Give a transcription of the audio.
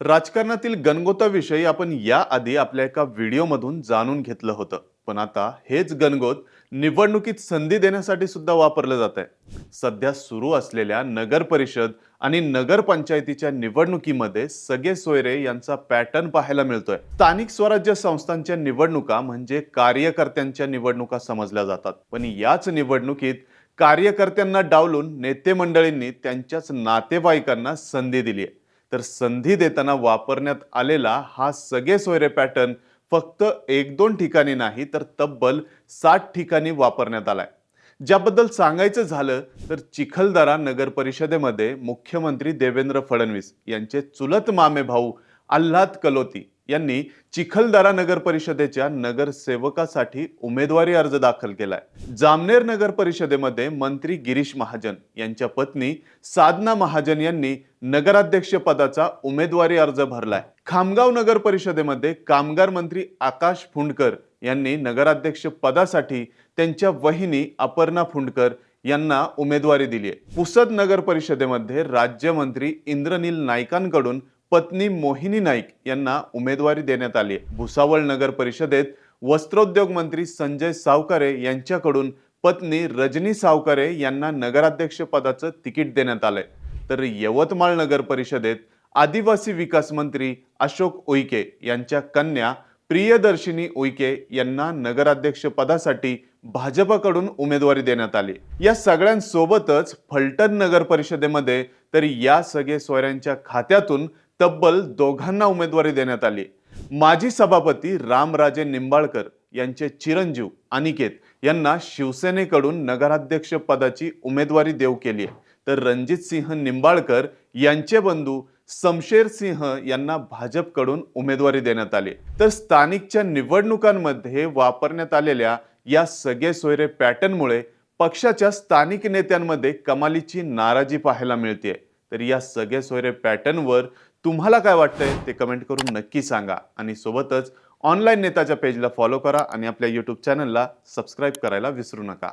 राजकारणातील गणगोताविषयी आपण याआधी आपल्या एका व्हिडिओमधून जाणून घेतलं होतं. पण आता हेच गणगोत निवडणुकीत संधी देण्यासाठी सुद्धा वापरलं जात आहे. सध्या सुरू असलेल्या नगर परिषद आणि नगरपंचायतीच्या निवडणुकीमध्ये सगळे सोयरे यांचा पॅटर्न पाहायला मिळतोय. स्थानिक स्वराज्य संस्थांच्या निवडणुका म्हणजे कार्यकर्त्यांच्या निवडणुका समजल्या जातात. पण याच निवडणुकीत कार्यकर्त्यांना डावलून नेते मंडळींनी त्यांच्याच नातेवाईकांना संधी दिली आहे तर संधी देताना वापरण्यात आलेला हा सगळे सोयरे पॅटर्न फक्त एक दोन ठिकाणी नाही तर तब्बल साठ ठिकाणी वापरण्यात आलाय. ज्याबद्दल सांगायचं झालं तर चिखलदरा नगर परिषदेमध्ये मुख्यमंत्री देवेंद्र फडणवीस यांचे चुलत मामे भाऊ आल्हाद कलोती यांनी चिखलदरा नगर परिषदेच्या नगरसेवकासाठी उमेदवारी अर्ज दाखल केलाय. जामनेर नगर परिषदेमध्ये मंत्री गिरीश महाजन यांच्या पत्नी साधना महाजन यांनी नगराध्यक्ष पदाचा उमेदवारी अर्ज भरलाय. खामगाव नगर परिषदेमध्ये कामगार मंत्री आकाश फुंडकर यांनी नगराध्यक्ष पदासाठी त्यांच्या वहिनी अपर्णा फुंडकर यांना उमेदवारी दिली आहे पुसद नगर परिषदेमध्ये राज्यमंत्री इंद्रनील नाईकांकडून पत्नी मोहिनी नाईक यांना उमेदवारी देण्यात आली आहे. भुसावळ नगर परिषदेत वस्त्रोद्योग मंत्री संजय सावकारे यांच्याकडून पत्नी रजनी सावकारे यांना नगराध्यक्ष पदाचं तिकीट देण्यात आलंय. तर यवतमाळ नगर परिषदेत आदिवासी विकास मंत्री अशोक उईके यांच्या कन्या प्रियदर्शिनी उईके यांना नगराध्यक्ष पदासाठी भाजपकडून उमेदवारी देण्यात आली. या सगळ्यांसोबतच फलटण नगर परिषदेमध्ये तर या सगळे सोयऱ्यांच्या खात्यातून तब्बल दोघांना उमेदवारी देण्यात आली. माजी सभापती रामराजे निंबाळकर यांचे चिरंजीव अनिकेत यांना शिवसेनेकडून नगराध्यक्ष पदाची उमेदवारी देऊ केली आहे. तर रणजित सिंह निंबाळकर यांचे बंधू समशेर सिंह यांना भाजपकडून उमेदवारी देण्यात आली. तर स्थानिकच्या निवडणुकांमध्ये वापरण्यात आलेल्या या सगळे सोयरे पॅटर्नमुळे पक्षाच्या स्थानिक नेत्यांमध्ये कमालीची नाराजी पाहायला मिळते तर या सगळे सोयरे पॅटर्नवर तुम्हाला काय वाटतंय ते कमेंट करून नक्की सांगा. आणि सोबतच ऑनलाईन नेताच्या पेजला फॉलो करा आणि आपल्या यूट्यूब चॅनलला सबस्क्राईब करायला विसरू नका.